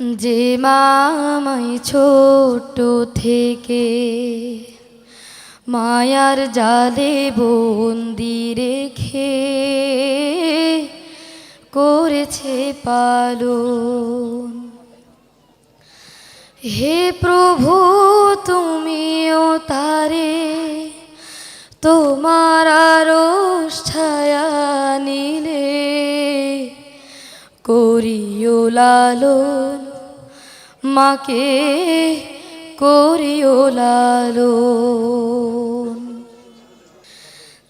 যে মামাই ছোট থেকে মায়ার জালে বন্দি রেখে করেছে পালন। হে প্রভু, তুমিও তারে তোমার আরও ছায়া নিলে করিও লালন মাকে করিও লালন।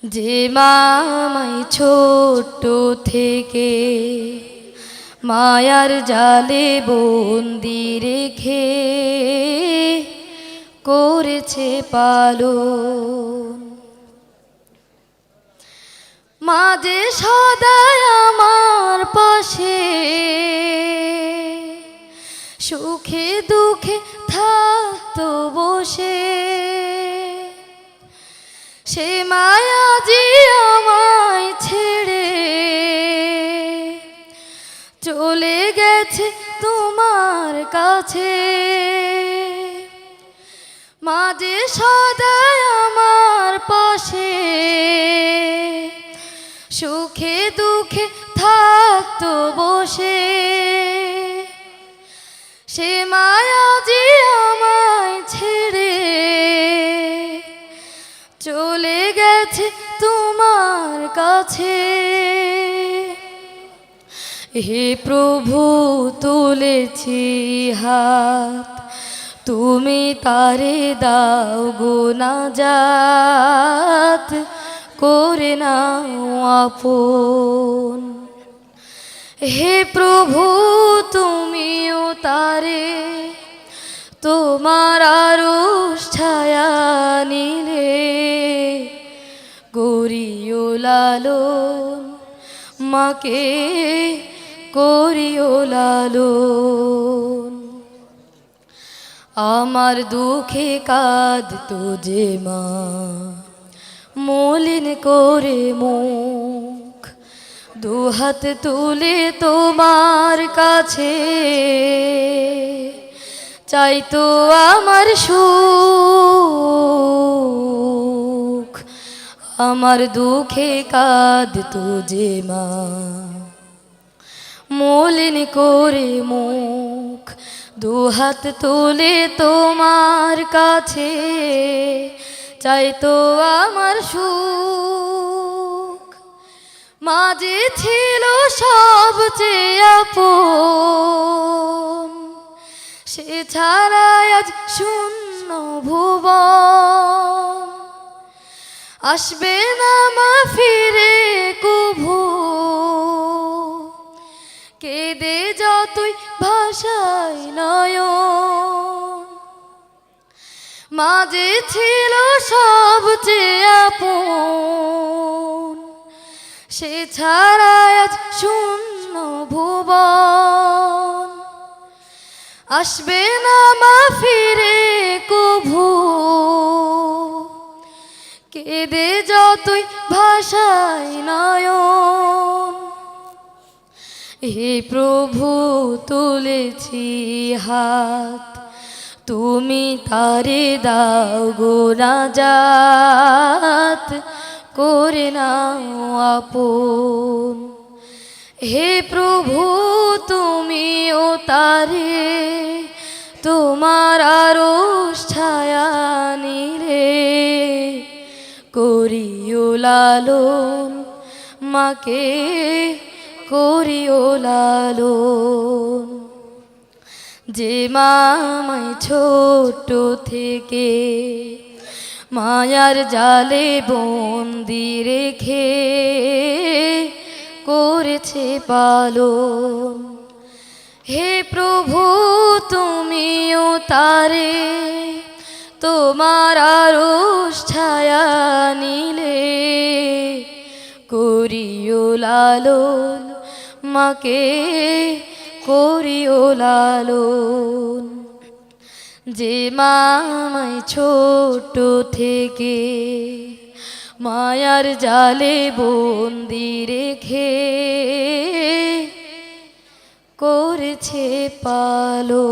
যে মামাই ছোট থেকে মায়ার জালে বন্দি রেখে করেছে পালন। মাঝে সদায় সুখে দুঃখে থাকতো বসে। সে মায়া যে আমায় ছেড়ে চলে গেছে তোমার কাছে। মাঝে সদায় আমার পাশে, সুখে দুঃখে থাকতো বসে। সে মায়া যে আমায় ছেড়ে চলে গেছে তোমার কাছে। হে প্রভু, তুলেছি হাত, তুমি তারে দাও গো না যাত করে নাও আপন। হে প্রভু, তুমিও তারে। তোমার আরও ছায়া নিলে গরিও লালন, মাকে করিও লালন। আমার দুঃখে কাঁদ তো যে মা, মলিন করে মুখ দুহাত তুলে তোমার কাছে। চাই তো আমার সুখ, আমার দুঃখে কাঁদ তো যে মা। মলিন করে মুখ দুহাত তুলে তোমার কাছে। চাই তো আমার সুখ মাঝে ছিল সবচেয়ে আপন। সে ছাড়া আজ শূন্য ভুবন। আসবে না মা ফিরে কুভু। কেঁদে যতই ভাষায় নয় মাঝে ছিল সবচেয়ে সে ছাড়া আজ শূন্য ভুবন। আসবে না মা ফিরে কভু। কেঁদে যতই ভাষায় নয়ন। হে প্রভু, তুলেছি হাত। তুমি তারে দাও গো নাজাত করে নাও আপন। হে প্রভু তুমিও তারে, তোমার আরও ছায়া নিলে। করিও লালন, মাকে করিও লালন। যে মামাই ছোট থেকে মায়ার জালে বন্দি রেখে করেছে পালন। হে প্রভু, তুমিও তারে তোমার আরও ছায়া নিলে, করিও লালন, মাকে করিও লালন। যে মামাই ছোট থেকে মায়ার জালে বন্দি রেখে করেছে পালো